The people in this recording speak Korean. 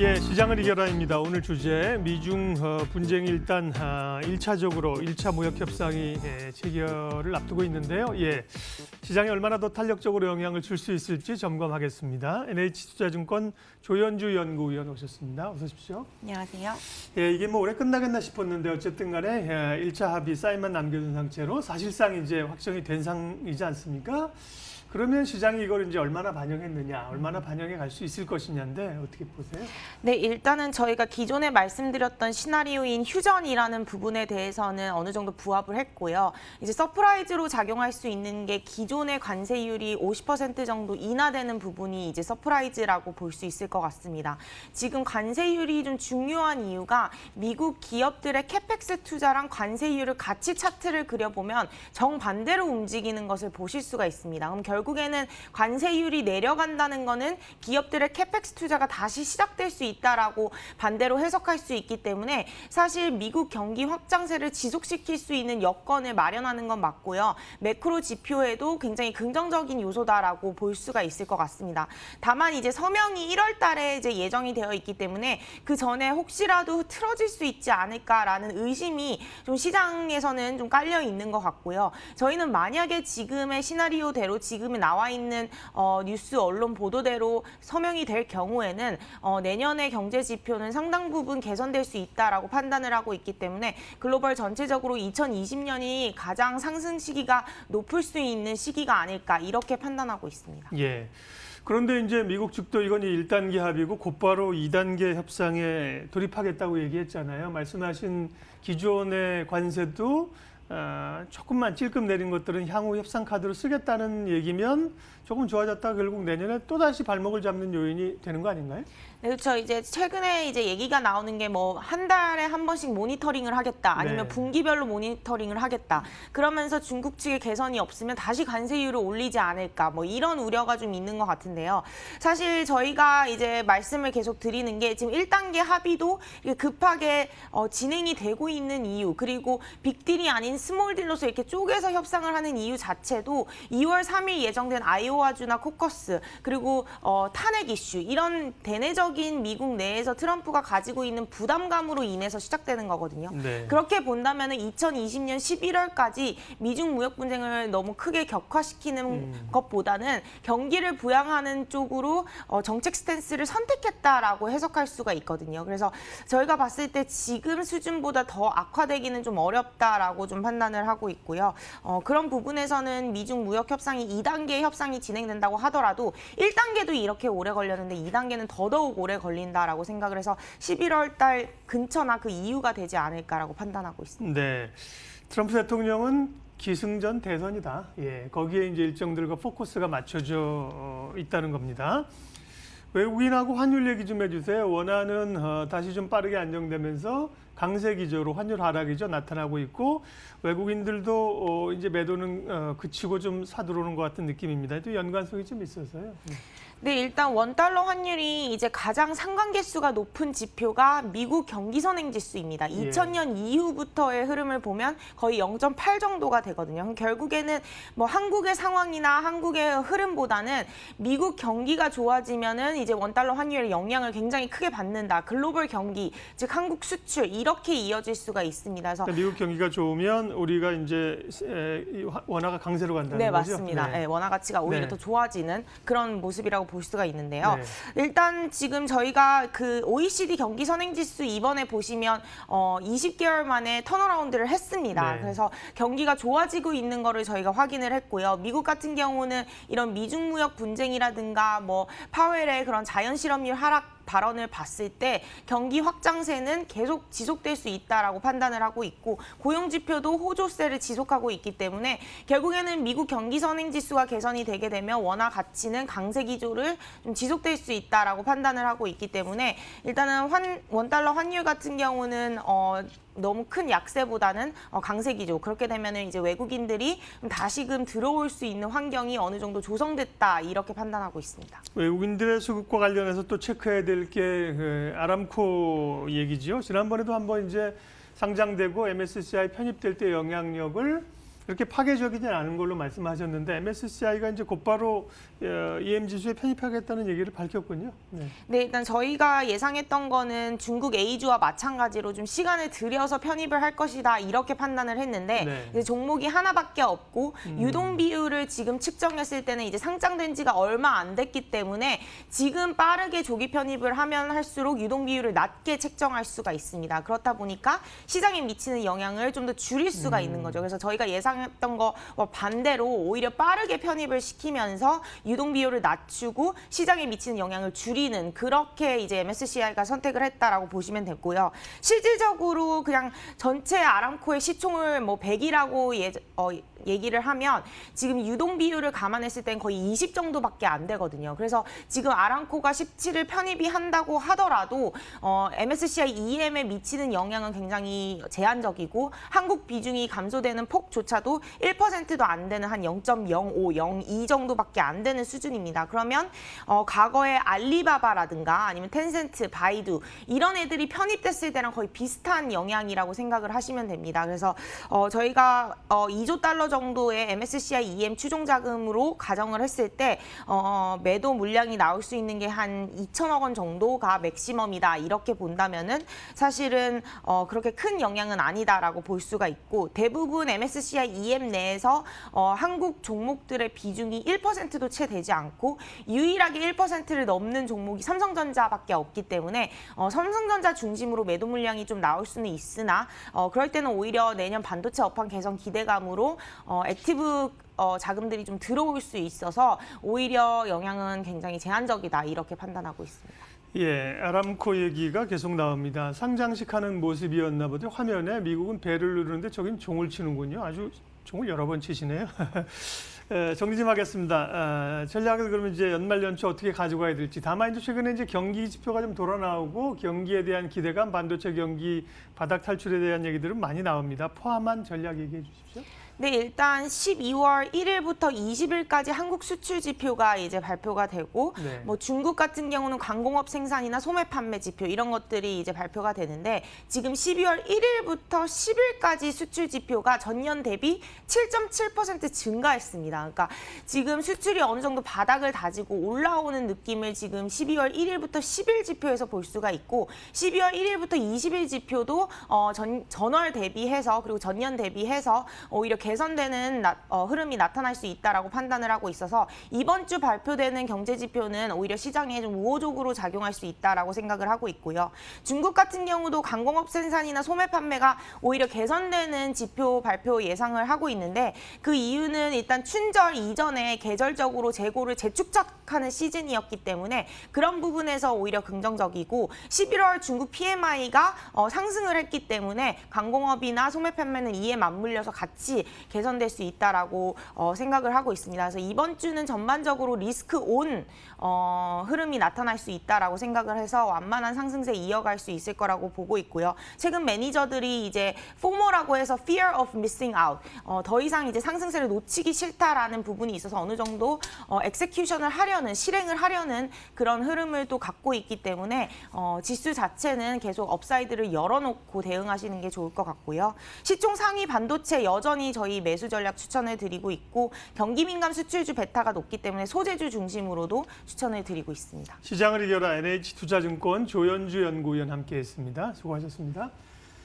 예, 시장을 이겨라입니다. 오늘 주제 미중 어, 분쟁이 일단 아, 1차적으로 1차 무역 협상이 예, 체결을 앞두고 있는데요. 예, 시장에 얼마나 더 탄력적으로 영향을 줄 수 있을지 점검하겠습니다. NH투자증권 조현주 연구위원 오셨습니다. 어서 오십시오. 안녕하세요. 예, 이게 뭐 올해 끝나겠나 싶었는데 어쨌든 간에 예, 1차 합의 사인만 남겨둔 상태로 사실상 이제 확정이 된 상이지 않습니까? 그러면 시장이 이걸 이제 얼마나 반영했느냐, 얼마나 반영해 갈 수 있을 것이냐인데 어떻게 보세요? 네, 일단은 저희가 기존에 말씀드렸던 시나리오인 휴전이라는 부분에 대해서는 어느 정도 부합을 했고요. 이제 서프라이즈로 작용할 수 있는 게 기존의 관세율이 50% 정도 인하되는 부분이 이제 서프라이즈라고 볼 수 있을 것 같습니다. 지금 관세율이 좀 중요한 이유가 미국 기업들의 캐펙스 투자랑 관세율을 같이 차트를 그려보면 정반대로 움직이는 것을 보실 수가 있습니다. 그럼 결국 에는 관세율이 내려간다는 거는 기업들의 캐펙스 투자가 다시 시작될 수 있다라고 반대로 해석할 수 있기 때문에 사실 미국 경기 확장세를 지속시킬 수 있는 여건을 마련하는 건 맞고요. 매크로 지표에도 굉장히 긍정적인 요소다라고 볼 수가 있을 것 같습니다. 다만 이제 서명이 1월 달에 이제 예정이 되어 있기 때문에 그 전에 혹시라도 틀어질 수 있지 않을까라는 의심이 좀 시장에서는 좀 깔려 있는 것 같고요. 저희는 만약에 지금의 시나리오대로 지금 에 나와 있는 어, 뉴스 언론 보도대로 서명이 될 경우에는 어, 내년의 경제 지표는 상당 부분 개선될 수 있다라고 판단을 하고 있기 때문에 글로벌 전체적으로 2020년이 가장 상승 시기가 높을 수 있는 시기가 아닐까 이렇게 판단하고 있습니다. 예. 그런데 이제 미국 측도 이건 1단계 합의고 곧바로 2단계 협상에 돌입하겠다고 얘기했잖아요. 말씀하신 기존의 관세도 어, 조금만 찔끔 내린 것들은 향후 협상 카드로 쓰겠다는 얘기면 조금 좋아졌다 결국 내년에 또 다시 발목을 잡는 요인이 되는 거 아닌가요? 네, 그렇죠. 이제 최근에 이제 얘기가 나오는 게 뭐 한 달에 한 번씩 모니터링을 하겠다, 아니면 네. 분기별로 모니터링을 하겠다. 그러면서 중국 측의 개선이 없으면 다시 관세율을 올리지 않을까, 뭐 이런 우려가 좀 있는 것 같은데요. 사실 저희가 이제 말씀을 계속 드리는 게 지금 1단계 합의도 급하게 어, 진행이 되고 있는 이유, 그리고 빅딜이 아닌 스몰딜로서 이렇게 쪼개서 협상을 하는 이유 자체도 2월 3일 예정된 아이오와주나 코커스 그리고 어, 탄핵 이슈 이런 대내적 인 미국 내에서 트럼프가 가지고 있는 부담감으로 인해서 시작되는 거거든요. 네. 그렇게 본다면 2020년 11월까지 미중 무역 분쟁을 너무 크게 격화시키는 음. 것보다는 경기를 부양하는 쪽으로 어, 정책 스탠스를 선택했다라고 해석할 수가 있거든요. 그래서 저희가 봤을 때 지금 수준보다 더 악화되기는 좀 어렵다라고 좀 판단을 하고 있고요. 어, 그런 부분에서는 미중 무역 협상이 2단계 협상이 진행된다고 하더라도 1단계도 이렇게 오래 걸렸는데 2단계는 더더욱 오래 걸린다라고 생각을 해서 11월 달 근처나 그 이유가 되지 않을까라고 판단하고 있습니다. 네. 트럼프 대통령은 기승전 대선이다. 예, 거기에 이제 일정들과 포커스가 맞춰져 어, 있다는 겁니다. 외국인하고 환율 얘기 좀 해주세요. 원화는 어, 다시 좀 빠르게 안정되면서 강세 기조로 환율 하락이죠 나타나고 있고 외국인들도 어, 이제 매도는 어, 그치고 좀 사들어오는 것 같은 느낌입니다. 또 연관성이 좀 있어서요. 음. 네, 일단 원달러 환율이 이제 가장 상관계수가 높은 지표가 미국 경기선행 지수입니다. 예. 2000년 이후부터의 흐름을 보면 거의 0.8 정도가 되거든요. 결국에는 뭐 한국의 상황이나 한국의 흐름보다는 미국 경기가 좋아지면은 이제 원달러 환율의 영향을 굉장히 크게 받는다. 글로벌 경기, 즉 한국 수출 이렇게 이어질 수가 있습니다. 그래서 그러니까 미국 경기가 좋으면 우리가 이제 원화가 강세로 간다는 네, 거죠. 맞습니다. 네, 원화 가치가 오히려 네. 더 좋아지는 그런 모습이라고 볼 수가 있는데요. 네. 일단 지금 저희가 그 OECD 경기 선행 지수 이번에 보시면 어 20개월 만에 턴어라운드를 했습니다. 네. 그래서 경기가 좋아지고 있는 거를 저희가 확인을 했고요. 미국 같은 경우는 이런 미중 무역 분쟁이라든가 뭐 파웰의 그런 자연 실업률 하락 발언을 봤을 때 경기 확장세는 계속 지속될 수 있다라고 판단을 하고 있고 고용 지표도 호조세를 지속하고 있기 때문에 결국에는 미국 경기 선행 지수가 개선이 되게 되면 원화 가치는 강세 기조를 좀 지속될 수 있다라고 판단을 하고 있기 때문에 일단은 환, 원 달러 환율 같은 경우는 어 너무 큰 약세보다는 어, 강세 기조 그렇게 되면은 이제 외국인들이 좀 다시금 들어올 수 있는 환경이 어느 정도 조성됐다 이렇게 판단하고 있습니다. 외국인들의 수급과 관련해서 또 체크해야 될 게 그 아람코 얘기지요. 지난번에도 한번 이제 상장되고 MSCI 편입될 때 영향력을 그렇게 파괴적이지 않은 걸로 말씀하셨는데 MSCI가 이제 곧바로 어, EM 지수에 편입하겠다는 얘기를 밝혔군요. 네. 네, 일단 저희가 예상했던 거는 중국 A주와 마찬가지로 좀 시간을 들여서 편입을 할 것이다 이렇게 판단을 했는데 네. 종목이 하나밖에 없고 유동 비율을 지금 측정했을 때는 이제 상장된 지가 얼마 안 됐기 때문에 지금 빠르게 조기 편입을 하면 할수록 유동 비율을 낮게 책정할 수가 있습니다. 그렇다 보니까 시장에 미치는 영향을 좀 더 줄일 수가 있는 거죠. 그래서 저희가 예상 했던 거와 반대로 오히려 빠르게 편입을 시키면서 유동 비율을 낮추고 시장에 미치는 영향을 줄이는 그렇게 이제 MSCI가 선택을 했다라고 보시면 되고요. 실질적으로 그냥 전체 아람코의 시총을 뭐 100이라고 예, 어, 얘기를 하면 지금 유동 비율을 감안했을 땐 거의 20 정도밖에 안 되거든요. 그래서 지금 아람코가 17을 편입이 한다고 하더라도 어, MSCI EM에 미치는 영향은 굉장히 제한적이고 한국 비중이 감소되는 폭조차 도 1%도 안 되는 한 0.05, 02 정도밖에 안 되는 수준입니다. 그러면 어, 과거에 알리바바라든가 아니면 텐센트, 바이두 이런 애들이 편입됐을 때랑 거의 비슷한 영향이라고 생각을 하시면 됩니다. 그래서 어, 저희가 어, 2조 달러 정도의 MSCI EM 추종 자금으로 가정을 했을 때 어, 매도 물량이 나올 수 있는 게 한 2천억 원 정도가 맥시멈이다 이렇게 본다면은 사실은 어, 그렇게 큰 영향은 아니다라고 볼 수가 있고 대부분 MSCI EM 내에서 어, 한국 종목들의 비중이 1%도 채 되지 않고 유일하게 1%를 넘는 종목이 삼성전자밖에 없기 때문에 어, 삼성전자 중심으로 매도 물량이 좀 나올 수는 있으나 어, 그럴 때는 오히려 내년 반도체 업황 개선 기대감으로 어, 액티브 어, 자금들이 좀 들어올 수 있어서 오히려 영향은 굉장히 제한적이다 이렇게 판단하고 있습니다. 예, 아람코 얘기가 계속 나옵니다. 상장식하는 모습이었나 보죠. 화면에 미국은 배를 누르는데 저긴 종을 치는군요. 아주 종을 여러 번 치시네요. 에, 정리 좀 하겠습니다. 아, 전략을 그러면 이제 연말 연초 어떻게 가져가야 될지. 다만 이제 최근에 이제 경기 지표가 좀 돌아 나오고 경기에 대한 기대감, 반도체 경기 바닥 탈출에 대한 얘기들은 많이 나옵니다. 포함한 전략 얘기해 주십시오. 네, 일단 12월 1일부터 20일까지 한국 수출 지표가 이제 발표가 되고 네. 뭐 중국 같은 경우는 광공업 생산이나 소매 판매 지표 이런 것들이 이제 발표가 되는데 지금 12월 1일부터 10일까지 수출 지표가 전년 대비 7.7% 증가했습니다. 그러니까 지금 수출이 어느 정도 바닥을 다지고 올라오는 느낌을 지금 12월 1일부터 10일 지표에서 볼 수가 있고 12월 1일부터 20일 지표도 어, 전, 전월 대비해서 그리고 전년 대비해서 오히려 개 선되는 나- 어, 흐름이 나타날 수 있다라고 판단을 하고 있어서 이번 주 발표되는 경제 지표는 오히려 시장에 좀 우호적으로 작용할 수 있다라고 생각을 하고 있고요. 중국 같은 경우도 강공업 생산이나 소매 판매가 오히려 개선되는 지표 발표 예상을 하고 있는데 그 이유는 일단 춘절 이전에 계절적으로 재고를 재축적하는 시즌이었기 때문에 그런 부분에서 오히려 긍정적이고 11월 중국 PMI가 어, 상승을 했기 때문에 강공업이나 소매 판매는 이에 맞물려서 같이 개선될 수 있다라고 어, 생각을 하고 있습니다. 그래서 이번 주는 전반적으로 리스크 온 어, 흐름이 나타날 수 있다라고 생각을 해서 완만한 상승세 이어갈 수 있을 거라고 보고 있고요. 최근 매니저들이 이제 FOMO라고 해서 Fear of Missing Out, 어, 더 이상 이제 상승세를 놓치기 싫다라는 부분이 있어서 어느 정도 어, 엑세큐션을 하려는 실행을 하려는 그런 흐름을 또 갖고 있기 때문에 어, 지수 자체는 계속 업사이드를 열어놓고 대응하시는 게 좋을 것 같고요. 시총 상위 반도체 여전히 저희 매수 전략 추천을 드리고 있고 경기 민감 수출주 베타가 높기 때문에 소재주 중심으로도 추천을 드리고 있습니다. 시장을 이겨라 NH 투자증권 조현주 연구위원 함께했습니다. 수고하셨습니다.